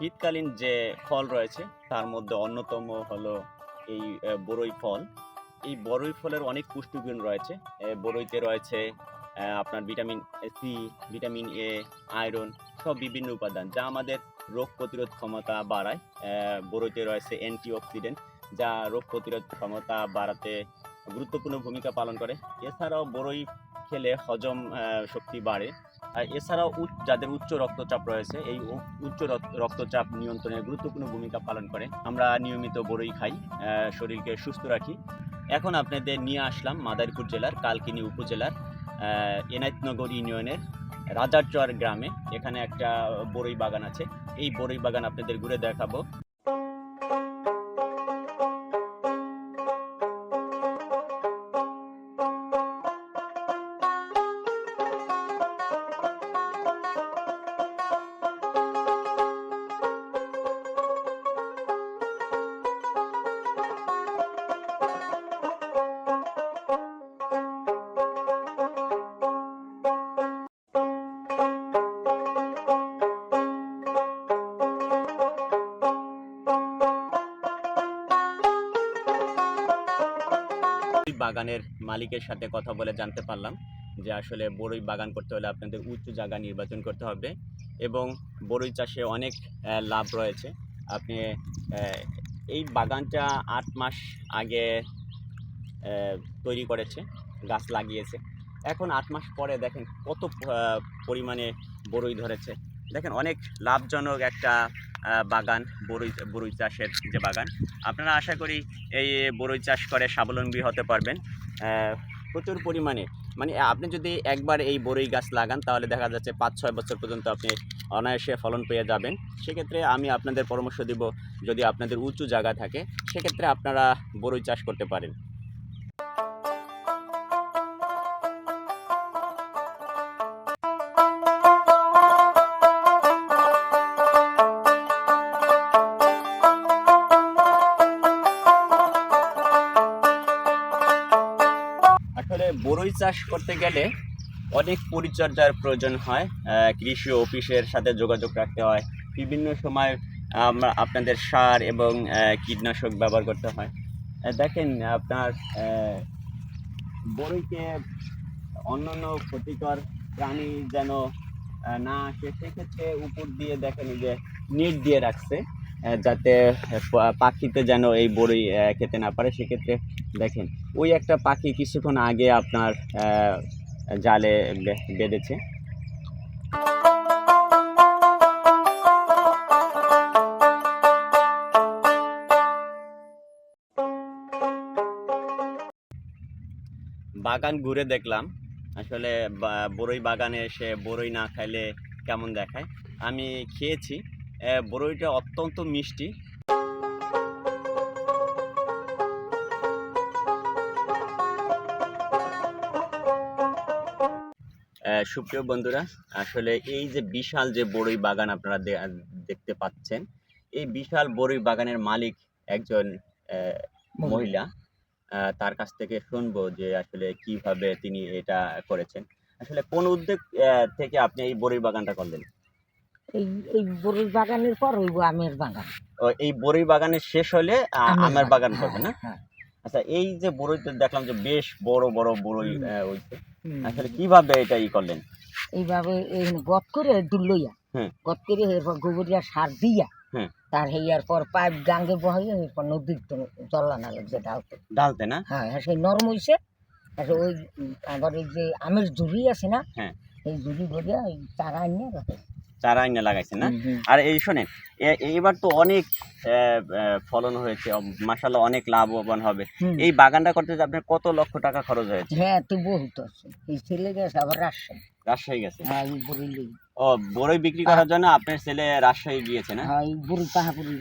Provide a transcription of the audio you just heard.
শীতকালীন যে ফল রয়েছে, তার মধ্যে অন্যতম হলো এই বরই ফল। এই বরই ফলের অনেক পুষ্টিগুণ রয়েছে। বরইতে রয়েছে আপনার vitamin C, vitamin A, iron, সব বিভিন্ন উপাদান যা আমাদের রোগ প্রতিরোধ ক্ষমতা বাড়ায়। বরইতে রয়েছে অ্যান্টিঅক্সিডেন্ট যা রোগ প্রতিরোধ ক্ষমতা বাড়াতে গুরুত্বপূর্ণ ভূমিকা পালন করে। এছাড়াও বরই খেলে হজম শক্তি বাড়ে। এছাড়াও যাদের উচ্চ রক্তচাপ রয়েছে, এই উচ্চ রক্ত- রক্তচাপ নিয়ন্ত্রণে গুরুত্বপূর্ণ ভূমিকা পালন করে। আমরা নিয়মিত বড়ই খাই শরীরকে সুস্থ রাখি। এখন আপনাদের নিয়ে আসলাম মাদারীপুর জেলার কালকিনি উপজেলার এনায়েতনগর ইউনিয়নের রাজারচর গ্রামে। এখানে একটা বড়ই বাগান আছে। এই বড়ই বাগান আপনাদের ঘুরে দেখাবো। বাগানের মালিকের সাথে কথা বলে জানতে পারলাম যে আসলে বড়ই বাগান করতে হলে আপনাদের উঁচু জায়গা নির্বাচন করতে হবে এবং বড়ই চাষে অনেক লাভ রয়েছে। আপনি এই বাগানটা আট মাস আগে তৈরি করেছে, গাছ লাগিয়েছে। এখন আট মাস পরে দেখেন কত পরিমাণে বড়ই ধরেছে। দেখেন অনেক লাভজনক একটা বাগান, বরুই বরুই চাষের যে বাগান। আপনারা আশা করি এই বড়ই চাষ করে স্বাবলম্বী হতে পারবেন। প্রচুর পরিমাণে। মানে আপনি যদি একবার এই বড়ই গাছ লাগান, তাহলে দেখা যাচ্ছে পাঁচ ছয় বছর পর্যন্ত আপনি অনায়াসে ফলন পেয়ে যাবেন। সেক্ষেত্রে আমি আপনাদের পরামর্শ দিব, যদি আপনাদের উঁচু জায়গা থাকে, সেক্ষেত্রে আপনারা বড়ই চাষ করতে পারেন। আসলে বড়ই চাষ করতে গেলে অনেক পরিচর্যার প্রয়োজন হয় কৃষি অফিসের সাথে যোগাযোগ রাখতে হয়, বিভিন্ন সময় আমরা আপনাদের সার এবং কীটনাশক ব্যবহার করতে হয়। দেখেন আপনার বড়ইকে অন্যান্য ক্ষতিকর প্রাণী যেন না আসে, সেক্ষেত্রে উপর দিয়ে দেখেন যে, নেট দিয়ে রাখছে। যাতে পাখিতে যেন এই বড়ই খেতে না পারে, সেক্ষেত্রে দেখেন, ওই একটা পাখি কিছুক্ষণ আগে আপনার জালে বেঁধেছে। বাগান ঘুরে দেখলাম। আসলে বা- বড়ই বাগানে এসে বড়ই না খাইলে কেমন দেখায়? আমি খেয়েছি। আহ, বড়ইটা অত্যন্ত মিষ্টি। সুপ্রিয় বন্ধুরা আসলে এই যে বিশাল যে বড়ই বাগান আপনারা দেখতে পাচ্ছেন এই বিশাল বড়ই বাগানের মালিক একজন আহ, মহিলা। আহ, তার কাছ থেকে শুনব যে আসলে কীভাবে তিনি এটা করেছেন। আসলে কোন উদ্যোগ আহ, থেকে আপনি এই বড়ই বাগানটা করলেন? এই এই বড়ির বাগানের পর হইব আমের বাগান। এই বড়ই বাগানের শেষ হলে আমের বাগান। করবেন না? হ্যাঁ, আচ্ছা এই যে বড়ইতে দেখলাম যে বেশ বড় বড় বড়ই। হইছে। আসলে কীভাবে এটা ই করলেন? এইভাবে এই গত করে দুলইয়া হ্যাঁ। গত করে এরপর গোবরিয়া সার দিয়া হ্যাঁ। তার হেয়ার পর পাইপ গাঙ্গে বহাইয়া এরপর নদীর জল্লা না লাগছে ডালতে। ডালতে না? হ্যাঁ হ্যাঁ সেই নরম হইছে। তারপরে ওই আবার এই যে আমের জুড়ি আছে না? হ্যাঁ। এই জুড়ি ভরিয়া এই চারা রাখে। চারা আইনে লাগাইছেন না। আর এই শোনেন এইবার তো অনেক ফলন হয়েছে মাসাল্লাহ অনেক লাভবান হবে। এই বাগানটা করতে যে আপনার কত লক্ষ টাকা খরচ হয়েছে? হ্যাঁ তো বহুত আছে। এই ছেলে গেছে আবার রাজশাহী। রাজশাহী গেছে? হ্যাঁ ও বড়ই বিক্রি করার জন্য আপনার ছেলে রাজশাহী গিয়েছে না? হ্যাঁ বড়ি পাহাপুরি